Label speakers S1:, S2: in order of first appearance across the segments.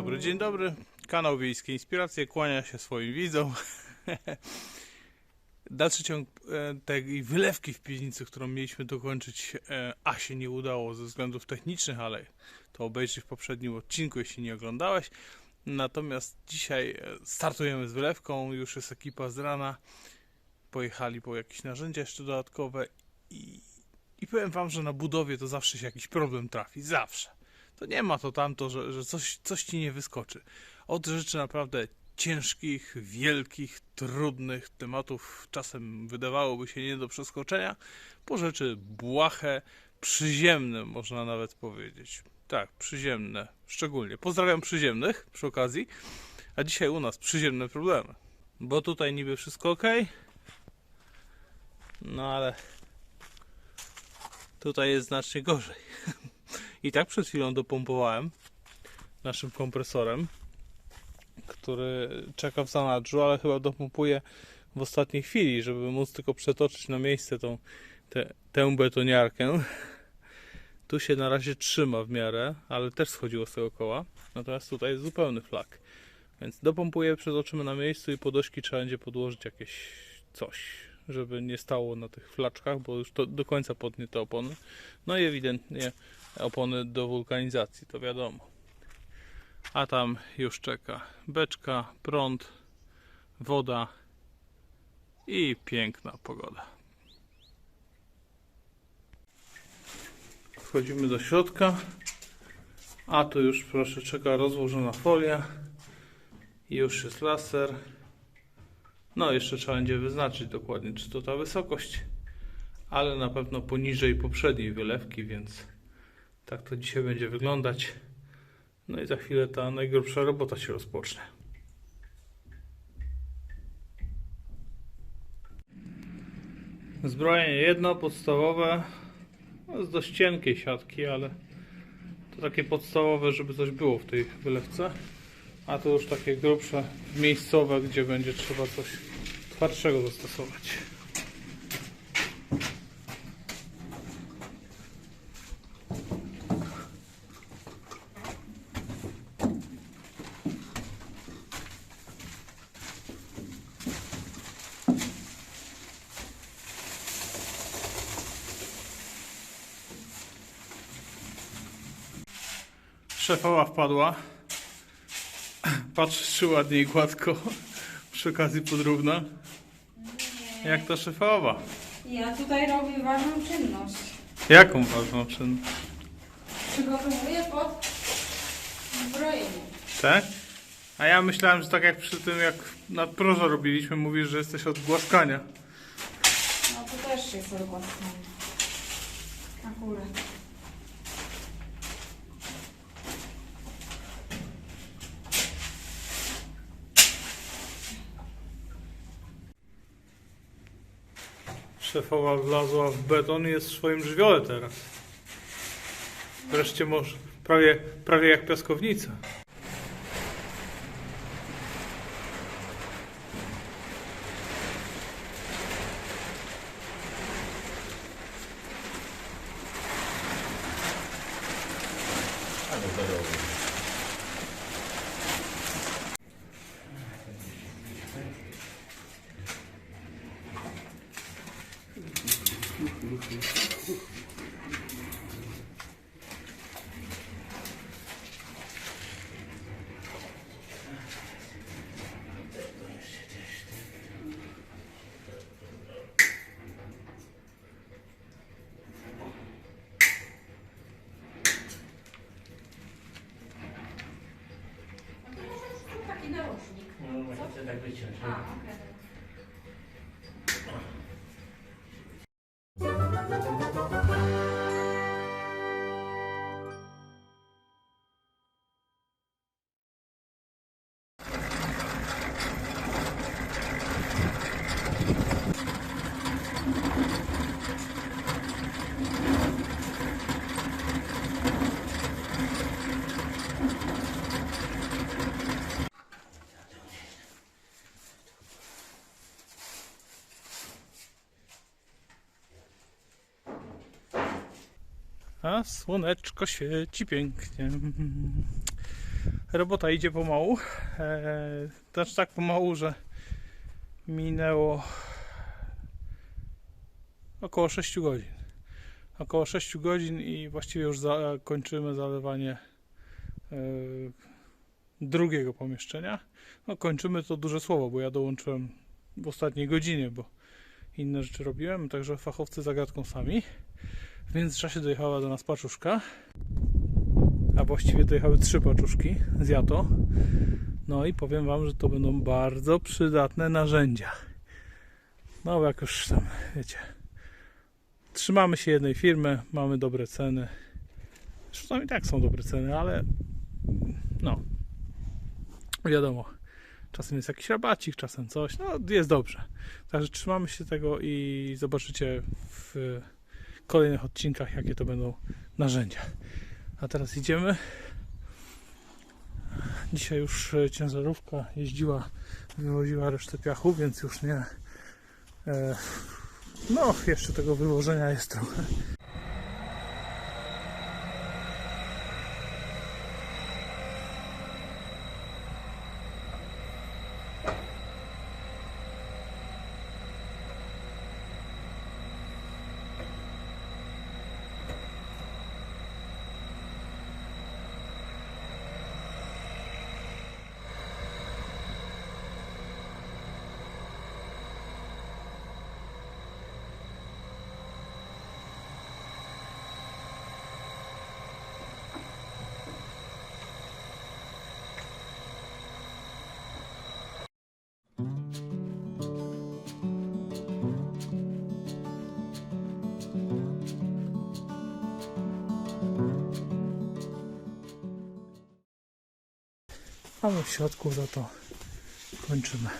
S1: dobry, dzień dobry. Kanał Wiejskie Inspiracje kłania się swoim widzom. Dalszy ciąg e, tej wylewki w piwnicy, którą mieliśmy dokończyć, e, a się nie udało ze względów technicznych, ale to obejrzyj w poprzednim odcinku, jeśli nie oglądałeś. Natomiast dzisiaj e, startujemy z wylewką, już jest ekipa z rana. Pojechali po jakieś narzędzia jeszcze dodatkowe i, i powiem wam, że na budowie to zawsze się jakiś problem trafi, zawsze to nie ma to tamto, że, że coś, coś ci nie wyskoczy. Od rzeczy naprawdę ciężkich, wielkich, trudnych tematów, czasem wydawałoby się nie do przeskoczenia, po rzeczy błahe, przyziemne, można nawet powiedzieć. Tak, przyziemne, szczególnie. Pozdrawiam przyziemnych przy okazji, a dzisiaj u nas przyziemne problemy. Bo tutaj niby wszystko ok, no ale tutaj jest znacznie gorzej. I tak przed chwilą dopompowałem naszym kompresorem, który czeka w zanadrzu, ale chyba dopompuje w ostatniej chwili, żeby móc tylko przetoczyć na miejsce tą, tę, tę betoniarkę. Tu się na razie trzyma w miarę, ale też schodziło z tego koła. Natomiast tutaj jest zupełny flak. Więc dopompuję, przetoczymy na miejscu i pod ośki trzeba będzie podłożyć jakieś coś, żeby nie stało na tych flaczkach, bo już to do końca podnie te opony. No i ewidentnie opony do wulkanizacji, to wiadomo. A tam już czeka beczka, prąd, woda i piękna pogoda. Wchodzimy do środka, a tu już proszę czeka rozłożona folia już jest laser. No jeszcze trzeba będzie wyznaczyć dokładnie, czy to ta wysokość, ale na pewno poniżej poprzedniej wylewki, więc tak to dzisiaj będzie wyglądać. No i za chwilę ta najgrubsza robota się rozpocznie. Zbrojenie jedno, podstawowe. No, z dość cienkiej siatki, ale to takie podstawowe, żeby coś było w tej wylewce. A to już takie grubsze, miejscowe, gdzie będzie trzeba coś twardszego zastosować. Szefowa wpadła. Patrz, czy ładnie i gładko. Przy okazji podrówna. Jak to szefowa?
S2: Ja tutaj robię ważną czynność.
S1: Jaką ważną czynność?
S2: Przygotowuję pod zbrojenie.
S1: Tak? A ja myślałem, że tak jak przy tym, jak nad prożo robiliśmy, mówisz, że jesteś od głaskania.
S2: No to też jest odgłaskane. Akurat.
S1: Szefowa wlazła w beton i jest w swoim żywiole teraz. Wreszcie może, prawie, prawie jak piaskownica.
S2: To taki.
S3: No właśnie chcę tak wyciąć.
S1: Słoneczko świeci pięknie. Robota idzie pomału. Eee, znaczy tak pomału, że minęło około 6 godzin. Około 6 godzin i właściwie już za, kończymy zalewanie e, drugiego pomieszczenia. No, kończymy to duże słowo, bo ja dołączyłem w ostatniej godzinie, bo inne rzeczy robiłem, także fachowcy zagadką sami. W międzyczasie dojechała do nas paczuszka, a właściwie dojechały trzy paczuszki z Jato. No i powiem Wam, że to będą bardzo przydatne narzędzia. No jak już tam, wiecie, trzymamy się jednej firmy, mamy dobre ceny. Zresztą i tak są dobre ceny, ale no, wiadomo, czasem jest jakiś rabacik, czasem coś, no jest dobrze. Także trzymamy się tego i zobaczycie w kolejnych odcinkach, jakie to będą narzędzia. A teraz idziemy. Dzisiaj już e, ciężarówka jeździła, wywoziła resztę piachu, więc już nie. E, no, jeszcze tego wywożenia jest trochę. A my w środku za to kończymy.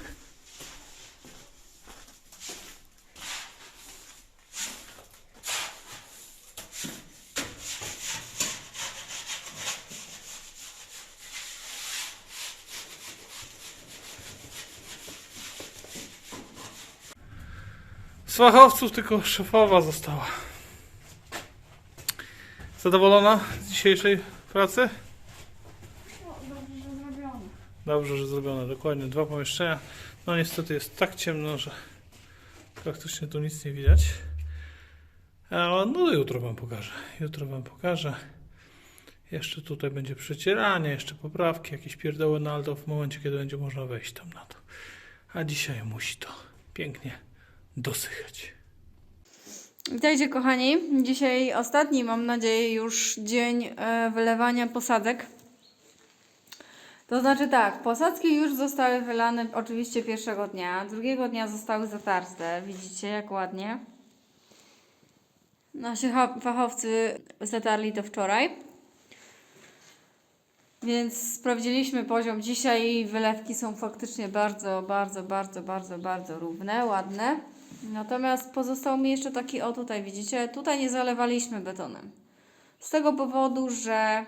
S1: Z fachowców tylko szefowa została. Zadowolona z dzisiejszej pracy?
S2: No, dobrze, że zrobione.
S1: Dobrze, że zrobione. Dokładnie dwa pomieszczenia. No niestety jest tak ciemno, że praktycznie tu nic nie widać. Ale no jutro wam pokażę. Jutro wam pokażę. Jeszcze tutaj będzie przecieranie, jeszcze poprawki, jakieś pierdoły na w momencie, kiedy będzie można wejść tam na to. A dzisiaj musi to pięknie dosychać.
S2: Witajcie kochani. Dzisiaj ostatni, mam nadzieję, już dzień e, wylewania posadek. To znaczy tak, posadzki już zostały wylane oczywiście pierwszego dnia, drugiego dnia zostały zatarte. Widzicie jak ładnie. Nasi fachowcy zatarli to wczoraj. Więc sprawdziliśmy poziom dzisiaj i wylewki są faktycznie bardzo, bardzo, bardzo, bardzo, bardzo równe, ładne. Natomiast pozostał mi jeszcze taki, o tutaj widzicie, tutaj nie zalewaliśmy betonem. Z tego powodu, że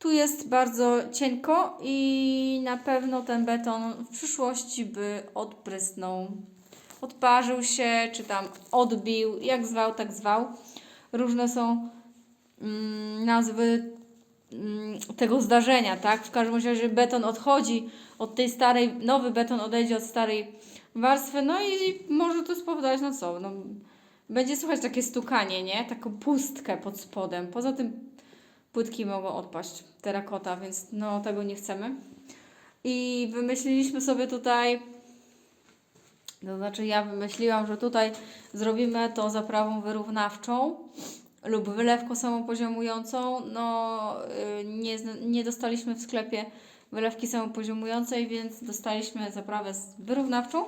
S2: tu jest bardzo cienko i na pewno ten beton w przyszłości by odprysnął. Odparzył się, czy tam odbił, jak zwał, tak zwał. Różne są mm, nazwy mm, tego zdarzenia, tak? W każdym razie beton odchodzi od tej starej, nowy beton odejdzie od starej warstwy, no i może to spowodować, no co, no, będzie słychać takie stukanie, nie? Taką pustkę pod spodem. Poza tym płytki mogą odpaść, terakota, więc no tego nie chcemy. I wymyśliliśmy sobie tutaj, to znaczy ja wymyśliłam, że tutaj zrobimy to zaprawą wyrównawczą lub wylewką samopoziomującą. No y, nie, nie dostaliśmy w sklepie wylewki samopoziomującej, więc dostaliśmy zaprawę wyrównawczą,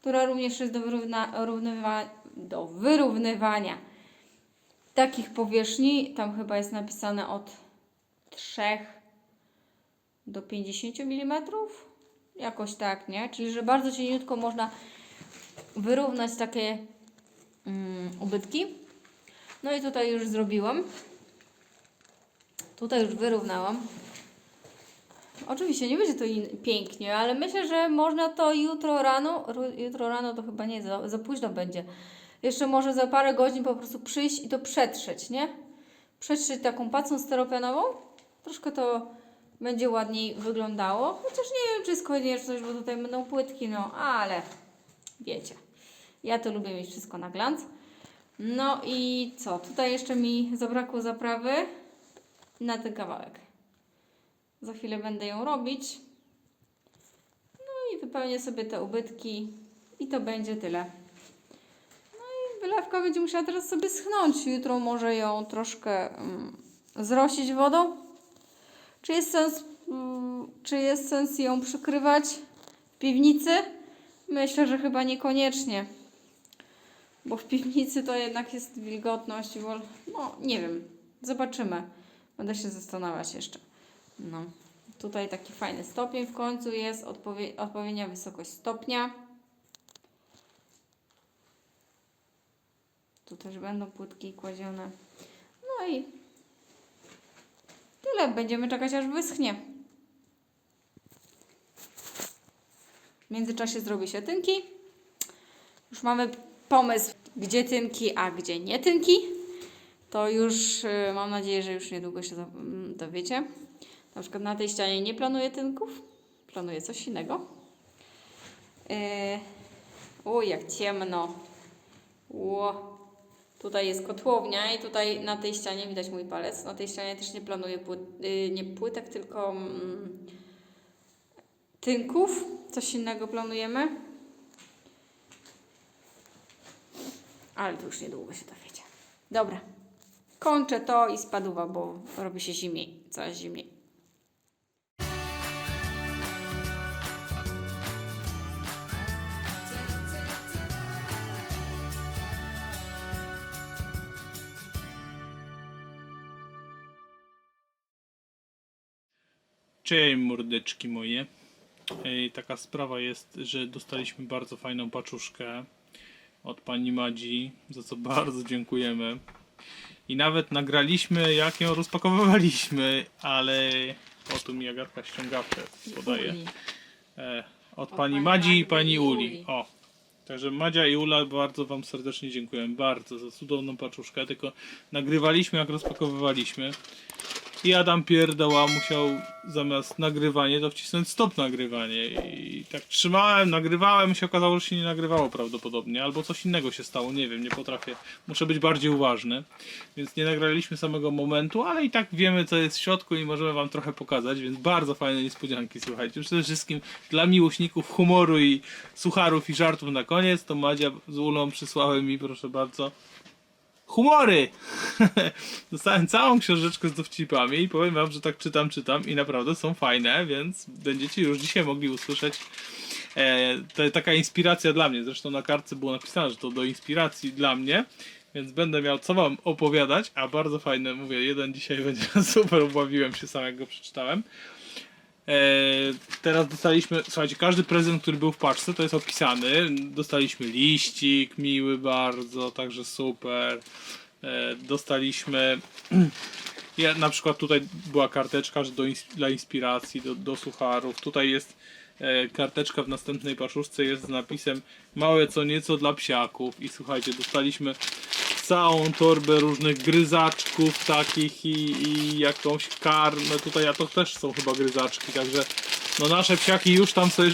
S2: która również jest do, wyrówna, równywa, do wyrównywania takich powierzchni. Tam chyba jest napisane od 3 do 50 mm. Jakoś tak, nie? Czyli, że bardzo cieniutko można wyrównać takie mm, ubytki. No i tutaj już zrobiłam. Tutaj już wyrównałam. Oczywiście nie będzie to pięknie, ale myślę, że można to jutro rano, jutro rano to chyba nie, za, za późno będzie. Jeszcze może za parę godzin po prostu przyjść i to przetrzeć, nie? Przetrzeć taką pacą steropianową. Troszkę to będzie ładniej wyglądało. Chociaż nie wiem, czy jest konieczność, bo tutaj będą płytki, no ale wiecie. Ja to lubię mieć wszystko na glans. No i co? Tutaj jeszcze mi zabrakło zaprawy na ten kawałek. Za chwilę będę ją robić. No i wypełnię sobie te ubytki i to będzie tyle. Wylewka będzie musiała teraz sobie schnąć. Jutro może ją troszkę mm, zrosić wodą. Czy jest sens, mm, czy jest sens ją przykrywać w piwnicy? Myślę, że chyba niekoniecznie. Bo w piwnicy to jednak jest wilgotność. No, nie wiem. Zobaczymy. Będę się zastanawiać jeszcze. No. Tutaj taki fajny stopień w końcu jest. Odpowie- odpowiednia wysokość stopnia. Tu też będą płytki kładzione. No i tyle. Będziemy czekać aż wyschnie. W międzyczasie zrobię się tynki. Już mamy pomysł, gdzie tynki, a gdzie nie tynki. To już y, mam nadzieję, że już niedługo się mm, dowiecie. Na przykład na tej ścianie nie planuję tynków, planuję coś innego. Yy, o, jak ciemno. Ło. Tutaj jest kotłownia i tutaj na tej ścianie widać mój palec. Na tej ścianie też nie planuję płyt, yy, nie płytek, tylko mm, tynków. Coś innego planujemy. Ale to już niedługo się dowiecie. Dobra. Kończę to i spaduwa, bo robi się zimniej, coraz zimniej.
S1: Cześć mordeczki moje. Ej, taka sprawa jest, że dostaliśmy bardzo fajną paczuszkę od pani Madzi, za co bardzo dziękujemy. I nawet nagraliśmy jak ją rozpakowywaliśmy, ale o tu mi Agatka ściągawkę podaje. E, od pani Madzi i pani Uli.
S2: Uli.
S1: O. Także Madzia i Ula bardzo wam serdecznie dziękuję. Bardzo za cudowną paczuszkę. Tylko nagrywaliśmy jak rozpakowywaliśmy. I Adam Pierdoła musiał zamiast nagrywanie to wcisnąć stop nagrywanie. I tak trzymałem, nagrywałem, się okazało, że się nie nagrywało prawdopodobnie. Albo coś innego się stało, nie wiem, nie potrafię. Muszę być bardziej uważny. Więc nie nagraliśmy samego momentu, ale i tak wiemy co jest w środku i możemy wam trochę pokazać, więc bardzo fajne niespodzianki, słuchajcie. Przede wszystkim dla miłośników humoru i sucharów i żartów na koniec, to Madzia z Ulą przysłały mi, proszę bardzo, humory! Dostałem całą książeczkę z dowcipami i powiem wam, że tak czytam, czytam i naprawdę są fajne, więc będziecie już dzisiaj mogli usłyszeć e, to taka inspiracja dla mnie. Zresztą na kartce było napisane, że to do inspiracji dla mnie, więc będę miał co wam opowiadać, a bardzo fajne, mówię, jeden dzisiaj będzie super, ubawiłem się sam jak go przeczytałem. E, teraz dostaliśmy, słuchajcie, każdy prezent, który był w paczce, to jest opisany. Dostaliśmy liścik miły bardzo, także super. E, dostaliśmy. Ja, na przykład tutaj była karteczka do, dla inspiracji, do, do sucharów. Tutaj jest e, karteczka w następnej paczuszce jest z napisem małe co nieco dla psiaków. I słuchajcie, dostaliśmy całą torbę różnych gryzaczków takich i, i jakąś karmę. Tutaj a to też są chyba gryzaczki, także no nasze psiaki już tam sobie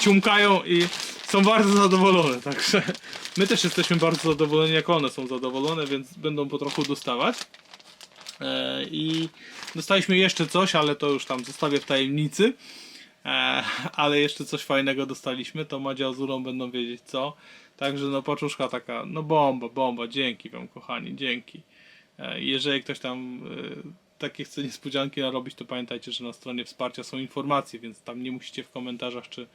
S1: ciumkają i są bardzo zadowolone, także my też jesteśmy bardzo zadowoleni jak one są zadowolone, więc będą po trochu dostawać. E, I dostaliśmy jeszcze coś, ale to już tam zostawię w tajemnicy. E, ale jeszcze coś fajnego dostaliśmy, to Madzia z będą wiedzieć co. Także no paczuszka taka, no bomba, bomba, dzięki wam kochani, dzięki. E, jeżeli ktoś tam e, takie chce niespodzianki narobić, to pamiętajcie, że na stronie wsparcia są informacje, więc tam nie musicie w komentarzach czy,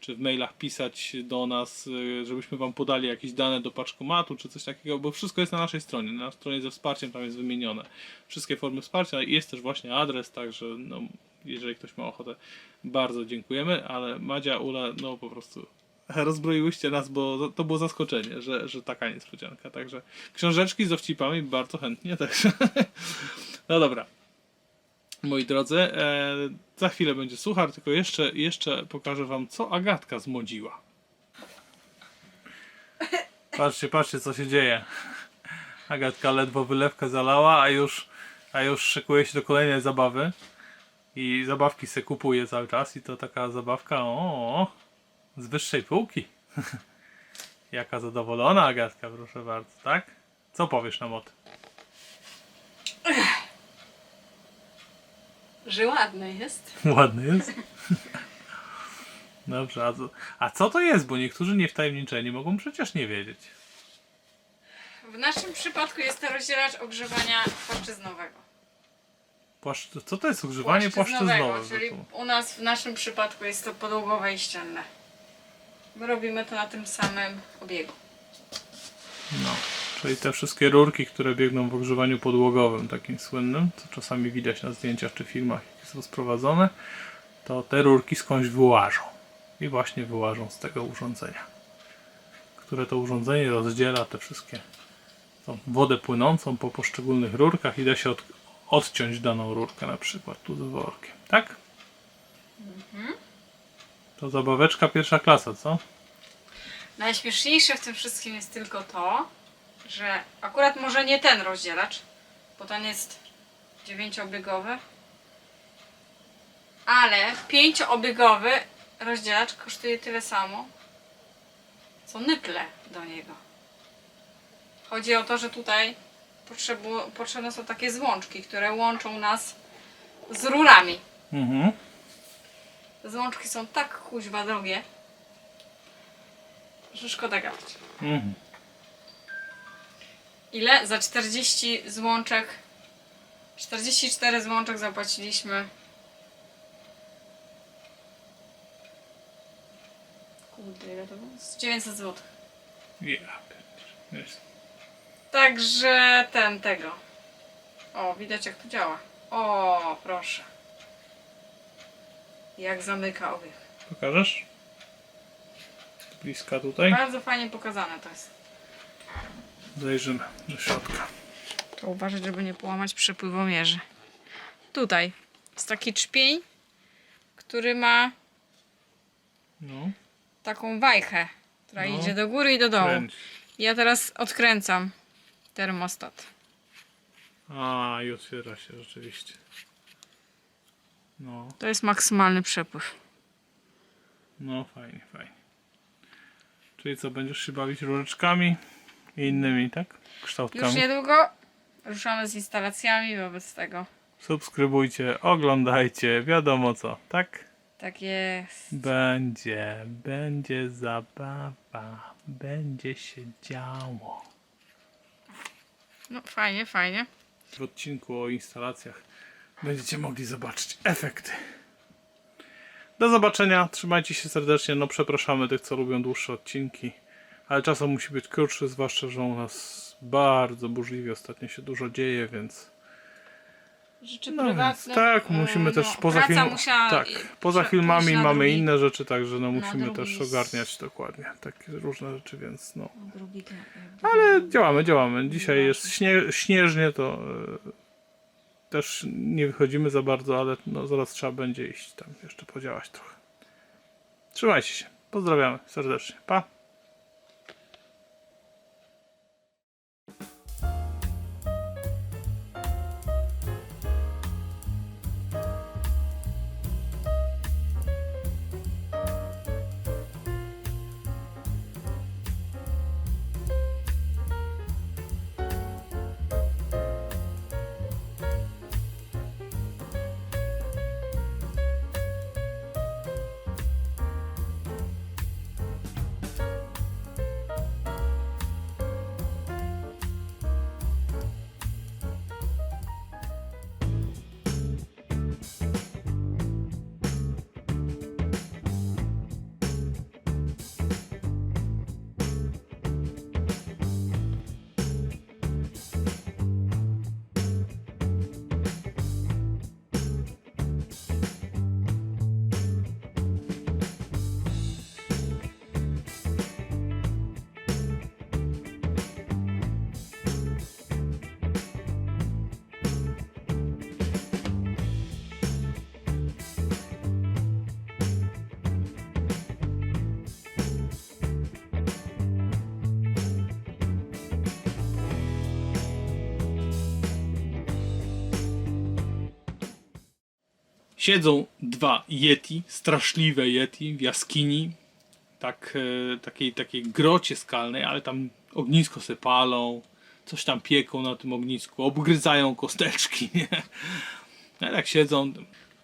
S1: czy w mailach pisać do nas, e, żebyśmy wam podali jakieś dane do paczkomatu czy coś takiego, bo wszystko jest na naszej stronie. Na stronie ze wsparciem tam jest wymienione wszystkie formy wsparcia i jest też właśnie adres, także no, jeżeli ktoś ma ochotę, bardzo dziękujemy, ale Madzia, Ula, no po prostu rozbroiłyście nas, bo to było zaskoczenie, że, że taka niespodzianka, także książeczki z dowcipami bardzo chętnie, także no dobra. Moi drodzy, e, za chwilę będzie suchar, tylko jeszcze, jeszcze pokażę wam, co Agatka zmodziła. Patrzcie, patrzcie co się dzieje. Agatka ledwo wylewkę zalała, a już, a już szykuje się do kolejnej zabawy. I zabawki se kupuje cały czas i to taka zabawka o, z wyższej półki. Jaka zadowolona Agatka, proszę bardzo, tak? Co powiesz nam o tym?
S2: Że ładny jest.
S1: Ładny jest. Dobrze, a co, a co to jest? Bo niektórzy niewtajemniczeni mogą przecież nie wiedzieć.
S2: W naszym przypadku jest to rozdzielacz ogrzewania płaszczyznowego.
S1: Płaszcz... Co to jest ogrzewanie płaszczyznowe?
S2: Czyli u nas w naszym przypadku jest to podłogowe i ścienne. My robimy to na tym samym obiegu.
S1: No, czyli te wszystkie rurki, które biegną w ogrzewaniu podłogowym, takim słynnym, co czasami widać na zdjęciach czy filmach, jakie są sprowadzone, to te rurki skądś wyłażą. I właśnie wyłażą z tego urządzenia, które to urządzenie rozdziela te wszystkie tą wodę płynącą po poszczególnych rurkach i da się od, odciąć daną rurkę na przykład tu z workiem, tak? To zabaweczka pierwsza klasa, co?
S2: Najśmieszniejsze w tym wszystkim jest tylko to, że akurat może nie ten rozdzielacz, bo ten jest dziewięciobiegowy, ale pięciobiegowy rozdzielacz kosztuje tyle samo, co nyple do niego. Chodzi o to, że tutaj potrzebne są takie złączki, które łączą nas z rurami.
S1: Mhm.
S2: Te złączki są tak kuźwa drogie, że szkoda gadać.
S1: Mhm.
S2: Ile? Za 40 złączek 44 złączek zapłaciliśmy Kurde, ile to było? Z 900 zł.
S1: Ja, jest.
S2: Także ten tego. O, widać jak to działa. O, proszę. Jak zamyka obieg.
S1: Pokażesz? Z bliska tutaj.
S2: Bardzo fajnie pokazane to jest.
S1: Zajrzymy do środka.
S2: To uważać, żeby nie połamać przepływomierzy. Tutaj jest taki czpień, który ma
S1: No,
S2: taką wajchę, która
S1: No.
S2: idzie do góry i do dołu.
S1: kręć.
S2: Ja teraz odkręcam termostat.
S1: A, i otwiera się rzeczywiście. No,
S2: To jest maksymalny przepływ.
S1: no fajnie, fajnie. Czyli co, będziesz się bawić rureczkami i innymi, tak?
S2: Już
S1: Kształtkami.
S2: niedługo ruszamy z instalacjami wobec tego.
S1: Subskrybujcie, oglądajcie, wiadomo co, tak?
S2: Tak jest.
S1: Będzie, będzie zabawa, będzie się działo.
S2: No fajnie, fajnie.
S1: w odcinku o instalacjach będziecie mogli zobaczyć efekty. Do zobaczenia, trzymajcie się serdecznie. No przepraszamy tych, co lubią dłuższe odcinki, ale czasem musi być krótszy, zwłaszcza, że u nas bardzo burzliwie ostatnio się dużo dzieje, więc
S2: Rzeczy
S1: no więc
S2: prywatne.
S1: tak, musimy
S2: e,
S1: też
S2: no,
S1: poza, film...
S2: musiała
S1: tak, poza filmami mamy
S2: drugi-
S1: inne rzeczy, także no musimy też ogarniać dokładnie takie różne rzeczy, więc no.
S2: drugi
S1: Ale działamy, działamy. Dzisiaj jest śnie, śnieżnie, to e, też nie wychodzimy za bardzo, ale no, zaraz trzeba będzie iść tam jeszcze podziałać trochę. Trzymajcie się. Pozdrawiamy serdecznie. Pa! Siedzą dwa Yeti, straszliwe Yeti w jaskini, tak, e, takiej, takiej grocie skalnej, ale tam ognisko se palą, coś tam pieką na tym ognisku, obgryzają kosteczki, nie? No tak siedzą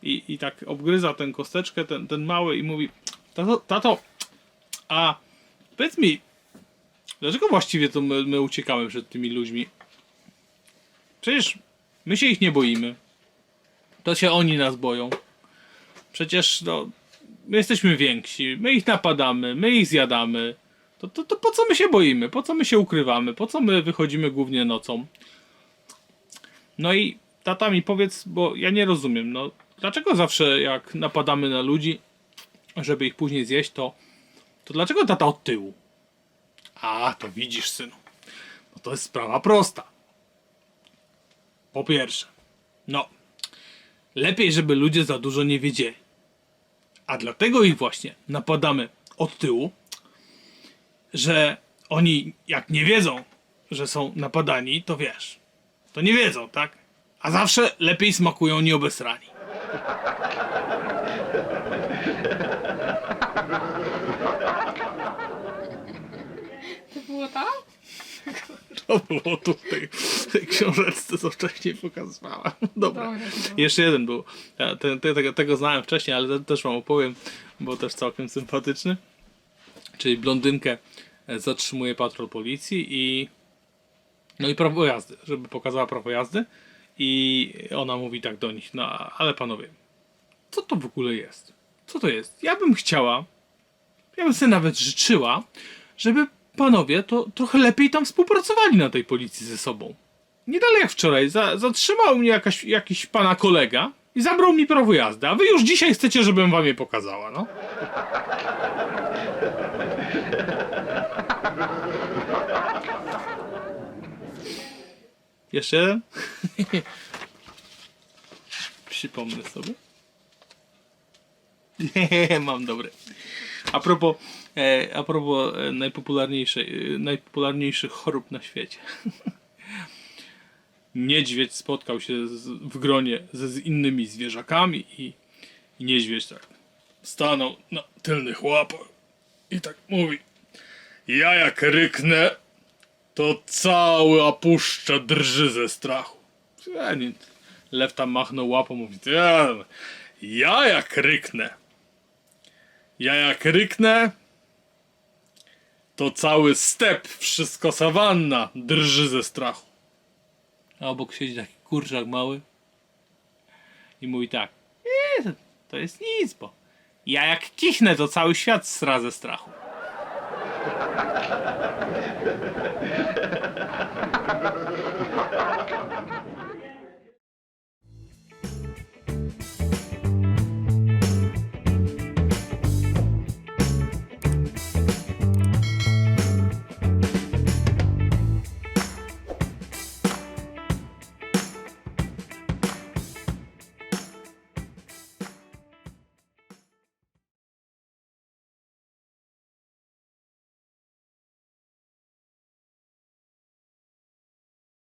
S1: i, i tak obgryza tę kosteczkę, ten, ten mały i mówi tato, tato, a powiedz mi, dlaczego właściwie to my, my uciekamy przed tymi ludźmi? Przecież my się ich nie boimy. To się oni nas boją. Przecież no, my jesteśmy więksi, my ich napadamy, my ich zjadamy. To, to, to po co my się boimy? Po co my się ukrywamy? Po co my wychodzimy głównie nocą? No i tata mi powiedz, bo ja nie rozumiem, no dlaczego zawsze jak napadamy na ludzi, żeby ich później zjeść, to, to dlaczego tata od tyłu? A, to widzisz, synu. No to jest sprawa prosta. Po pierwsze, no, lepiej, żeby ludzie za dużo nie wiedzieli. A dlatego ich właśnie napadamy od tyłu, że oni jak nie wiedzą, że są napadani, to wiesz, to nie wiedzą, tak? A zawsze lepiej smakują nieobesrani.
S2: To było tam?
S1: To było tu w tej, tej książeczce, co wcześniej pokazywałem. Dobra.
S2: Dobra,
S1: Jeszcze jeden był. Ja te, te, tego, tego znałem wcześniej, ale te, też wam opowiem, bo też całkiem sympatyczny. Czyli blondynkę e, zatrzymuje patrol policji i no i prawo jazdy, żeby pokazała prawo jazdy i ona mówi tak do nich, no ale panowie, co to w ogóle jest? Co to jest? Ja bym chciała, ja bym sobie nawet życzyła, żeby panowie to trochę lepiej tam współpracowali na tej policji ze sobą. Nie dalej jak wczoraj, za, zatrzymał mnie jakaś, jakiś pana kolega i zabrał mi prawo jazdy, a wy już dzisiaj chcecie, żebym wam je pokazała, no? Jeszcze jeden? Przypomnę sobie. Mam dobry. A propos, e, a propos e, najpopularniejszej, e, najpopularniejszych chorób na świecie. Niedźwiedź spotkał się z, w gronie ze z innymi zwierzakami i, i niedźwiedź tak stanął na tylnych łapach i tak mówi ja jak ryknę to cała puszcza drży ze strachu. Lew tam machnął łapą, mówi ja, ja jak ryknę ja jak ryknę, to cały step, wszystko sawanna drży ze strachu. A obok siedzi taki kurczak mały i mówi tak. Nie, to, to jest nic, bo ja jak kichnę, to cały świat sra ze strachu.